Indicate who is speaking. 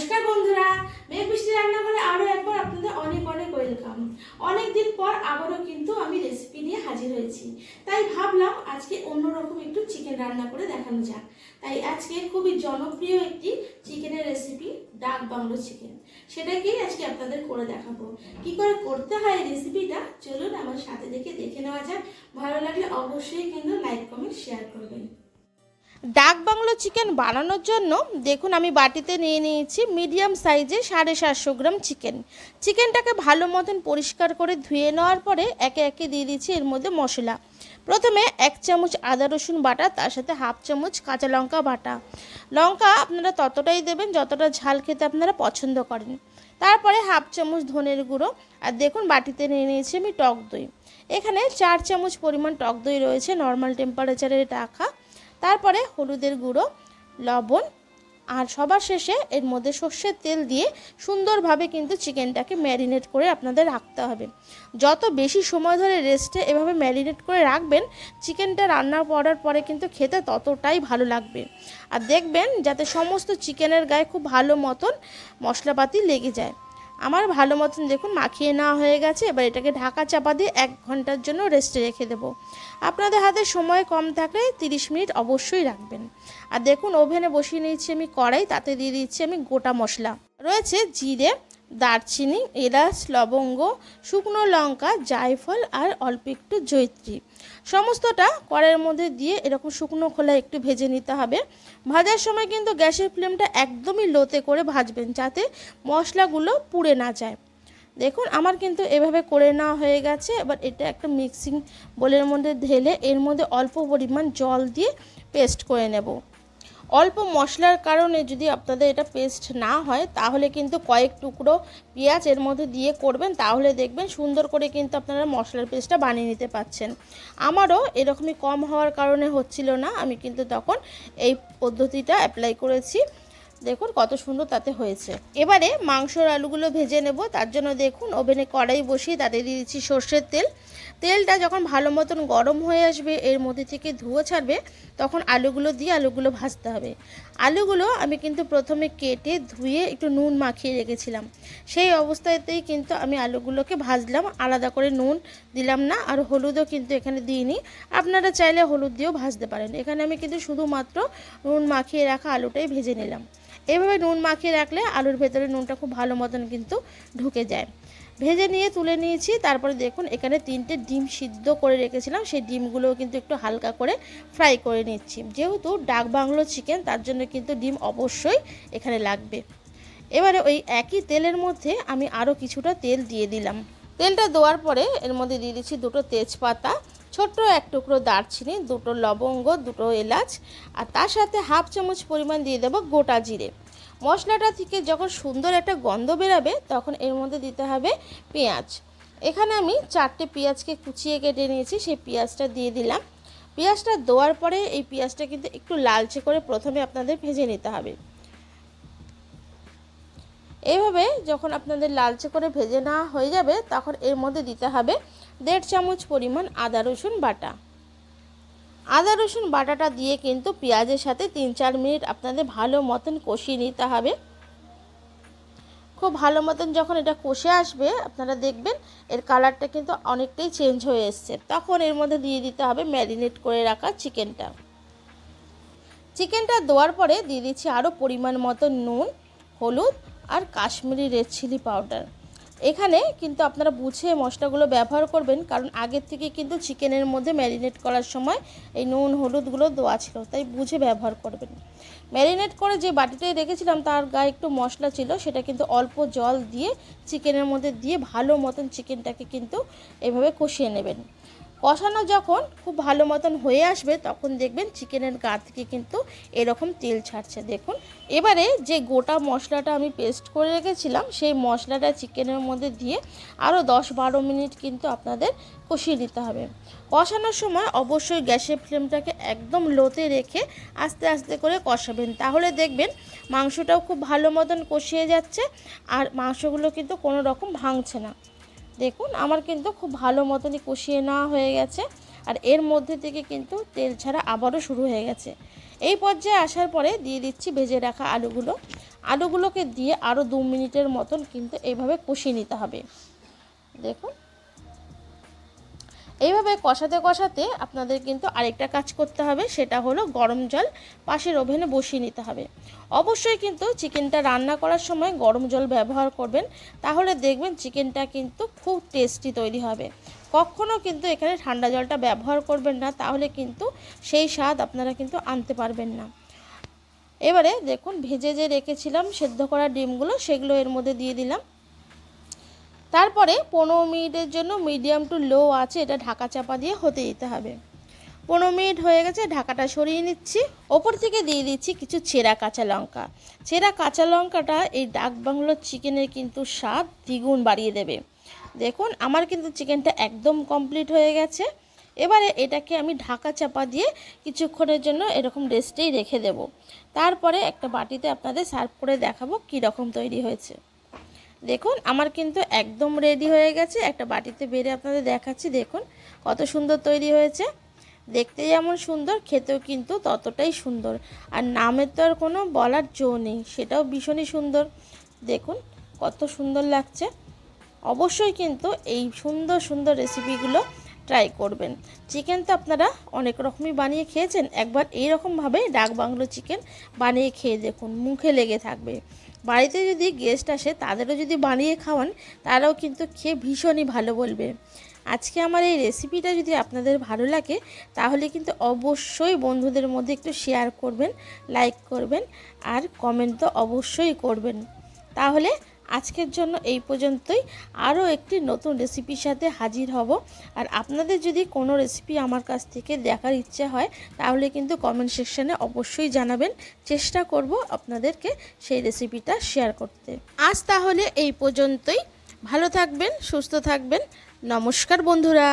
Speaker 1: নমস্কার বন্ধুরা মেঘ বৃষ্টি রান্নাঘরে আরও একবার আপনাদের অনেক অনেক ওয়েলকাম অনেক দিন পর আবারও কিন্তু আমি রেসিপি নিয়ে হাজির হয়েছি। তাই ভাবলাম আজকে অন্যরকম একটু চিকেন রান্না করে দেখানো যাক। তাই আজকে খুবই জনপ্রিয় একটি চিকেনের রেসিপি ডাক বাংলো চিকেন সেটাকেই আজকে আপনাদের করে দেখাবো। কি করে করতে হয় এই রেসিপিটা চলুন আমার সাথে দেখে দেখে নেওয়া যাক। ভালো লাগলে অবশ্যই কিন্তু লাইক কমেন্ট শেয়ার করবেন।
Speaker 2: ডাক বাংলো চিকেন বানানোর জন্য দেখুন আমি বাটিতে নিয়ে নিয়েছি মিডিয়াম সাইজে সাড়ে সাতশো গ্রাম চিকেন। চিকেনটাকে ভালো মতন পরিষ্কার করে ধুয়ে নেওয়ার পরে একে একে দিয়ে দিচ্ছি এর মধ্যে মশলা। প্রথমে এক চামচ আদা রসুন বাটা, তার সাথে হাফ চামচ কাঁচা লঙ্কা বাটা। লঙ্কা আপনারা ততটাই দেবেন যতটা ঝাল খেতে আপনারা পছন্দ করেন। তারপরে হাফ চামচ ধনের গুঁড়ো, আর দেখুন বাটিতে নিয়ে নিয়েছি আমি টক দই। এখানে চার চামচ পরিমাণ টক দই রয়েছে, নর্মাল টেম্পারেচারে রাখা। তারপরে হলুদের গুঁড়ো, লবণ, আর সবার শেষে এর মধ্যে সর্ষের তেল দিয়ে সুন্দরভাবে কিন্তু চিকেনটাকে ম্যারিনেট করে আপনাদের রাখতে হবে। যত বেশি সময় ধরে রেস্টে এভাবে ম্যারিনেট করে রাখবেন, চিকেনটা রান্না করার পরে কিন্তু খেতে ততটাই ভালো লাগবে। আর দেখবেন যাতে সমস্ত চিকেনের গায়ে খুব ভালো মতন মশলাপাতি লেগে যায়। আমার ভালো মতন দেখুন, মাখিয়ে নেওয়া হয়ে গেছে। এবার এটাকে ঢাকা চাপা দিয়ে এক ঘণ্টার জন্য রেস্টে রেখে দেবো। আপনাদের হাতে সময় কম থাকলে তিরিশ মিনিট অবশ্যই রাখবেন। আর দেখুন, ওভেনে বসিয়ে নিয়েছি আমি কড়াই, তাতে দিয়ে দিচ্ছি আমি গোটা মশলা। রয়েছে জিরে দারচিনি, এলাচ, লবঙ্গ, শুকনো লঙ্কা, জায়ফল আর অল্প একটু জৈত্রী সমস্তটা কড়াইয়ের মধ্যে দিয়ে এরকম শুকনো খোলা একটু ভেজে নিতে হবে। ভাজার সময় কিন্তু গ্যাসের ফ্লেমটা একদমই লোতে করে ভাজবেন যাতে মশলাগুলো পুড়ে না যায়। দেখুন, আমার কিন্তু এভাবে করে নেওয়া হয়ে গেছে। এবার এটা একটা মিক্সিং বোলের মধ্যে ঢেলে এর মধ্যে অল্প পরিমাণ জল দিয়ে পেস্ট করে নেব। অল্প মশলার কারণে যদি আপনাদের এটা পেস্ট না হয়, তাহলে কিন্তু কয়েক টুকরো পেঁয়াজ এর মধ্যে দিয়ে করবেন, তাহলে দেখবেন সুন্দর করে কিন্তু আপনারা মশলার পেস্টটা বানিয়ে নিতে পারছেন আমারও এরকমই কম হওয়ার কারণে হচ্ছিল না, আমি কিন্তু তখন এই পদ্ধতিটা অ্যাপ্লাই করেছি। দেখুন কত সুন্দর তাতে হয়েছে। এবারে মাংসর আলুগুলো ভেজে নেব, তার জন্য দেখুন ওভেনে কড়াই বসিয়ে তাতে দিয়ে দিচ্ছি সর্ষের তেল। তেলটা যখন ভালো মতন গরম হয়ে আসবে, এর মধ্যে থেকে ধুয়ো ছাড়বে, তখন আলুগুলো দিয়ে আলুগুলো ভাজতে হবে। আলুগুলো আমি কিন্তু প্রথমে কেটে ধুয়ে একটু নুন মাখিয়ে রেখেছিলাম। সেই অবস্থাতেই কিন্তু আমি আলুগুলোকে ভাজলাম, আলাদা করে নুন দিলাম না, আর হলুদও কিন্তু এখানে দিইনি। আপনারা চাইলে হলুদ দিয়েও ভাজতে পারেন। এখানে আমি কিন্তু শুধুমাত্র নুন মাখিয়ে রাখা আলুটাই ভেজে নিলাম। এভাবে নুন মাখিয়ে রাখলে আলুর ভেতরে নুনটা খুব ভালো মতন কিন্তু ঢুকে যায়। ভেজে নিয়ে তুলে নিয়েছি। তারপরে দেখুন, এখানে তিনটে ডিম সিদ্ধ করে রেখেছিলাম। সেই ডিমগুলোও কিন্তু একটু হালকা করে ফ্রাই করে নিচ্ছি। যেহেতু ডাক বাংলো চিকেন, তার জন্য কিন্তু ডিম অবশ্যই এখানে লাগবে। এবারে ওই একই তেলের মধ্যে আমি আরও কিছুটা তেল দিয়ে দিলাম। তেলটা দেওয়ার পরে এর মধ্যে দিয়ে দিচ্ছি দুটো তেজপাতা, ছোট্ট এক টুকরো দারচিনি, দুটো লবঙ্গ, দুটো এলাচ, আর তার সাথে হাফ চামচ পরিমাণ দিয়ে দেবো গোটা জিরে। মশলাটা থেকে যখন সুন্দর একটা গন্ধ বেরাবে, তখন এর মধ্যে দিতে হবে পেঁয়াজ। এখানে আমি চারটে পেঁয়াজকে কুচিয়ে কেটে নিয়েছি, সেই পেঁয়াজটা দিয়ে দিলাম। পেঁয়াজটা দেওয়ার পরে এই পেঁয়াজটা কিন্তু একটু লালচে করে প্রথমে আপনাদের ভেজে নিতে হবে। এইভাবে যখন আপনাদের লালচে করে ভেজে নেওয়া হয়ে যাবে, তখন এর মধ্যে দিতে হবে দেড় চামচ পরিমাণ আদা রসুন বাটা। আদা, রসুন, বাটাটা দিয়ে কিন্তু পেঁয়াজের সাথে তিন চার মিনিট আপনাদের ভালো মতন কষিয়ে নিতে হবে। খুব ভালো মতন যখন এটা কষে আসবে, আপনারা দেখবেন এর কালারটা কিন্তু অনেকটাই চেঞ্জ হয়ে এসছে। তখন এর মধ্যে দিয়ে দিতে হবে ম্যারিনেট করে রাখা চিকেনটা চিকেনটা দেওয়ার পরে দিয়ে দিচ্ছি আরও পরিমাণ মতো নুন, হলুদ আর কাশ্মীরি রেড চিলি পাউডার এখানে কিন্তু আপনারা বুঝে মশলাগুলো ব্যবহার করবেন, কারণ আগের থেকে কিন্তু চিকেনের মধ্যে ম্যারিনেট করার সময় এই নুন, হলুদগুলো দেওয়া ছিল, তাই বুঝে ব্যবহার করবেন। ম্যারিনেট করে যে বাটিটায় রেখেছিলাম তার গায়ে একটু মশলা ছিল, সেটা কিন্তু অল্প জল দিয়ে, চিকেনের মধ্যে দিয়ে ভালো মতন চিকেনটাকে কিন্তু এভাবে কষিয়ে নেবেন। কষানো যখন খুব ভালো মতন হয়ে আসবে, তখন দেখবেন চিকেনের গা থেকে কিন্তু এরকম তেল ছাড়ছে। দেখুন, এবারে যে গোটা মশলাটা আমি পেস্ট করে রেখেছিলাম, সেই মশলাটা চিকেনের মধ্যে দিয়ে আরও দশ বারো মিনিট কিন্তু আপনাদের কষিয়ে নিতে হবে। কষানোর সময় অবশ্যই গ্যাসের ফ্লেমটাকে একদম লোতে রেখে আস্তে আস্তে করে কষাবেন। তাহলে দেখবেন মাংসটাও খুব ভালো মতন কষিয়ে যাচ্ছে, আর মাংসগুলো কিন্তু কোনো রকম ভাঙছে না। দেখুন, আমার কিন্তু খুব ভালো মতনই কষিয়ে নেওয়া হয়ে গেছে। আর এর মধ্যে থেকে কিন্তু তেল ছাড়া আবারও শুরু হয়ে গেছে। এই পর্যায়ে আসার পরে দিয়ে দিচ্ছি ভেজে রাখা আলুগুলো। আলুগুলোকে দিয়ে আরও দু মিনিটের মতন কিন্তু এইভাবে কষিয়ে নিতে হবে। দেখুন এইভাবে কষাতে কষাতে আপনাদের কিন্তু আরেকটা কাজ করতে হবে, সেটা হলো গরম জল পাশের ওভেনে বসিয়ে নিতে হবে। অবশ্যই কিন্তু চিকেনটা রান্না করার সময় গরম জল ব্যবহার করবেন, তাহলে দেখবেন চিকেনটা কিন্তু খুব টেস্টি তৈরি হবে। কখনও কিন্তু এখানে ঠান্ডা জলটা ব্যবহার করবেন না, তাহলে কিন্তু সেই স্বাদ আপনারা কিন্তু আনতে পারবেন না। এবারে দেখুন, ভেজে যে রেখেছিলাম, সেদ্ধ করা ডিমগুলো, সেগুলো এর মধ্যে দিয়ে দিলাম। তারপরে পনেরো মিনিটের জন্য মিডিয়াম টু লো আছে, এটা ঢাকা চাপা দিয়ে হতে দিতে হবে। পনেরো মিনিট হয়ে গেছে, ঢাকাটা সরিয়ে নিচ্ছি। ওপর থেকে দিয়ে দিচ্ছি কিছু ছেঁড়া কাঁচা লঙ্কা। ছেঁড়া কাঁচা লঙ্কাটা এই ডাক বাংলোর চিকেনের কিন্তু স্বাদ দ্বিগুণ বাড়িয়ে দেবে। দেখুন, আমার কিন্তু চিকেনটা একদম কমপ্লিট হয়ে গেছে। এবারে এটাকে আমি ঢাকা চাপা দিয়ে কিছুক্ষণের জন্য এরকম রেস্টেই রেখে দেব। তারপরে একটা বাটিতে আপনাদের সার্ভ করে দেখাবো কী রকম তৈরি হয়েছে। দেখুন, আমার কিন্তু একদম রেডি হয়ে গেছে। একটা বাটিতে বেড়ে আপনাদের দেখাচ্ছি, দেখুন কত সুন্দর তৈরি হয়েছে। দেখতে যেমন সুন্দর, খেতেও কিন্তু ততটাই সুন্দর। আর নামের তো আর কোনো বলার জো নেই, সেটাও ভীষণই সুন্দর। দেখুন কত সুন্দর লাগছে। অবশ্যই কিন্তু এই সুন্দর সুন্দর রেসিপিগুলো ট্রাই করবেন। চিকেন তো আপনারা অনেক রকমই বানিয়ে খেয়েছেন, একবার এই রকমভাবে ডাক বাংলো চিকেন বানিয়ে খেয়ে দেখুন, মুখে লেগে থাকবে। বাড়িতে যদি গেস্ট আসে, তাদেরও যদি বানিয়ে খাওয়ান, তারাও কিন্তু খেয়ে ভীষণই ভালো বলবে। আজকে আমার এই রেসিপিটা যদি আপনাদের ভালো লাগে, তাহলে কিন্তু অবশ্যই বন্ধুদের মধ্যে একটু শেয়ার করবেন লাইক করবেন, আর কমেন্ট তো অবশ্যই করবেন। তাহলে আজকের জন্য এই পর্যন্তই। আরও একটি নতুন রেসিপির সাথে হাজির হব। আর আপনাদের যদি কোনো রেসিপি আমার কাছ থেকে দেখার ইচ্ছে হয়, তাহলে কিন্তু কমেন্ট সেকশানে অবশ্যই জানাবেন। চেষ্টা করব আপনাদেরকে সেই রেসিপিটা শেয়ার করতে। আজ তাহলে এই পর্যন্তই। ভালো থাকবেন, সুস্থ থাকবেন। নমস্কার বন্ধুরা।